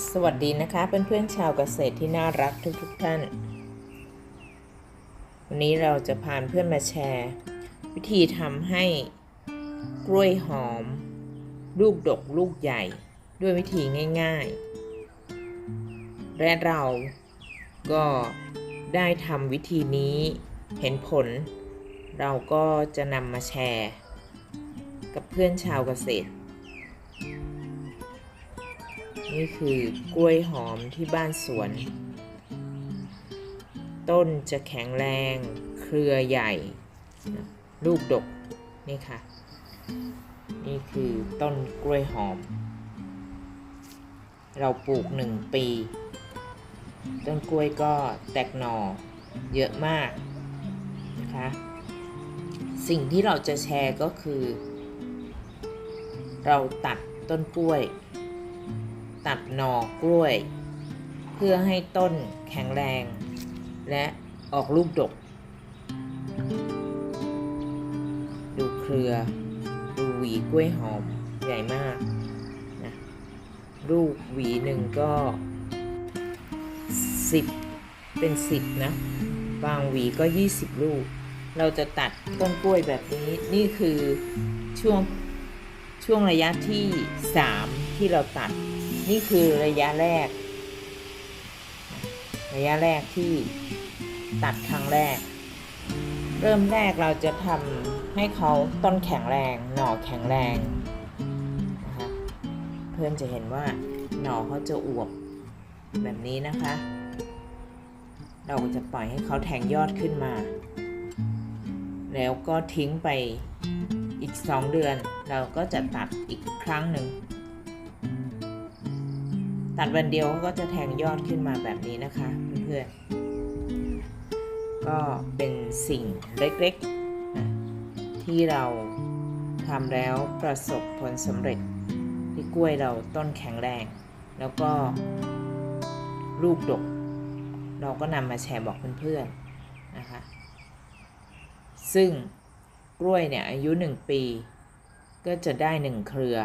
สวัสดีนะคะเพื่อนๆชาวเกษตรที่น่ารักทุกๆทท่าน วันนี้เราจะพาเพื่อนมาแชร์ วิธีทำให้กล้วยหอม ลูกดกลูกใหญ่ด้วยวิธีง่ายๆ และเราก็ได้ทำวิธีนี้เห็นผล เราก็จะนำมาแชร์ กับเพื่อนชาวเกษตร นี่คือกล้วยหอมที่บ้านสวน ต้นจะแข็งแรง เครือใหญ่ ลูกดก นี่ค่ะ นี่คือต้นกล้วยหอม เราปลูกหนึ่งปี ต้นกล้วยก็แตกหน่อเยอะมากนะคะ สิ่งที่เราจะแชร์ก็คือ เราตัดต้นกล้วย ตัดหน่อกล้วย เพื่อให้ต้นแข็งแรง และออกลูกดก ดูเครือ ดูหวีกล้วยหอมใหญ่มากนะลูกหวีหนึ่งก็สิบเป็นสิบนะ บางหวีก็20ลูก เราจะตัดต้นกล้วยแบบนี้ นี่คือช่วงช่วงระยะที่ 3 ที่เราตัด นี่คือระยะแรก ระยะแรกที่ตัดครั้งแรก เริ่มแรกเราจะทำให้เขาต้นแข็งแรง หน่อแข็งแรงนะคะเพื่อนจะเห็นว่าหน่อเขาจะอวบแบบนี้นะคะ เราจะปล่อยให้เขาแทงยอดขึ้นมา แล้วก็ทิ้งไปอีก 2 เดือน เราก็จะตัดอีกครั้งหนึ่ง ตัดวันเดียวก็จะแทงยอดขึ้นมาแบบนี้นะคะเพื่อนๆก็เป็นสิ่งเล็กๆนะที่เราทำแล้วประสบผลสำเร็จที่กล้วยเราต้นแข็งแรง แล้วก็ลูกดก เราก็นำมาแชร์บอกเพื่อนๆนะคะ ซึ่งกล้วยเนี่ยอายุ 1 ปี ก็จะได้ 1 เครือ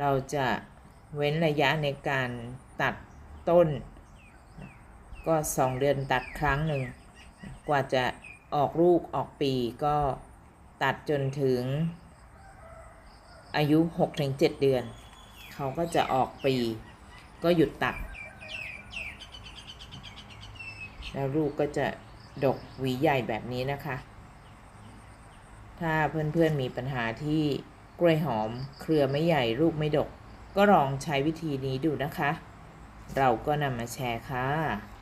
เราจะ เว้นระยะในการตัดต้น ก็ 2 เดือนตัดครั้งหนึ่ง กว่าจะออกลูกออกปีก็ตัดจนถึง อายุ 6-7 เดือน เขาก็จะออกปี ก็หยุดตัด แล้วลูกก็จะดกหวีใหญ่แบบนี้นะคะ ถ้าเพื่อนๆมีปัญหาที่กล้วยหอมเครือไม่ใหญ่ลูกไม่ดก ก็ลองใช้วิธีนี้ดูนะคะ เราก็นำมาแชร์ค่ะ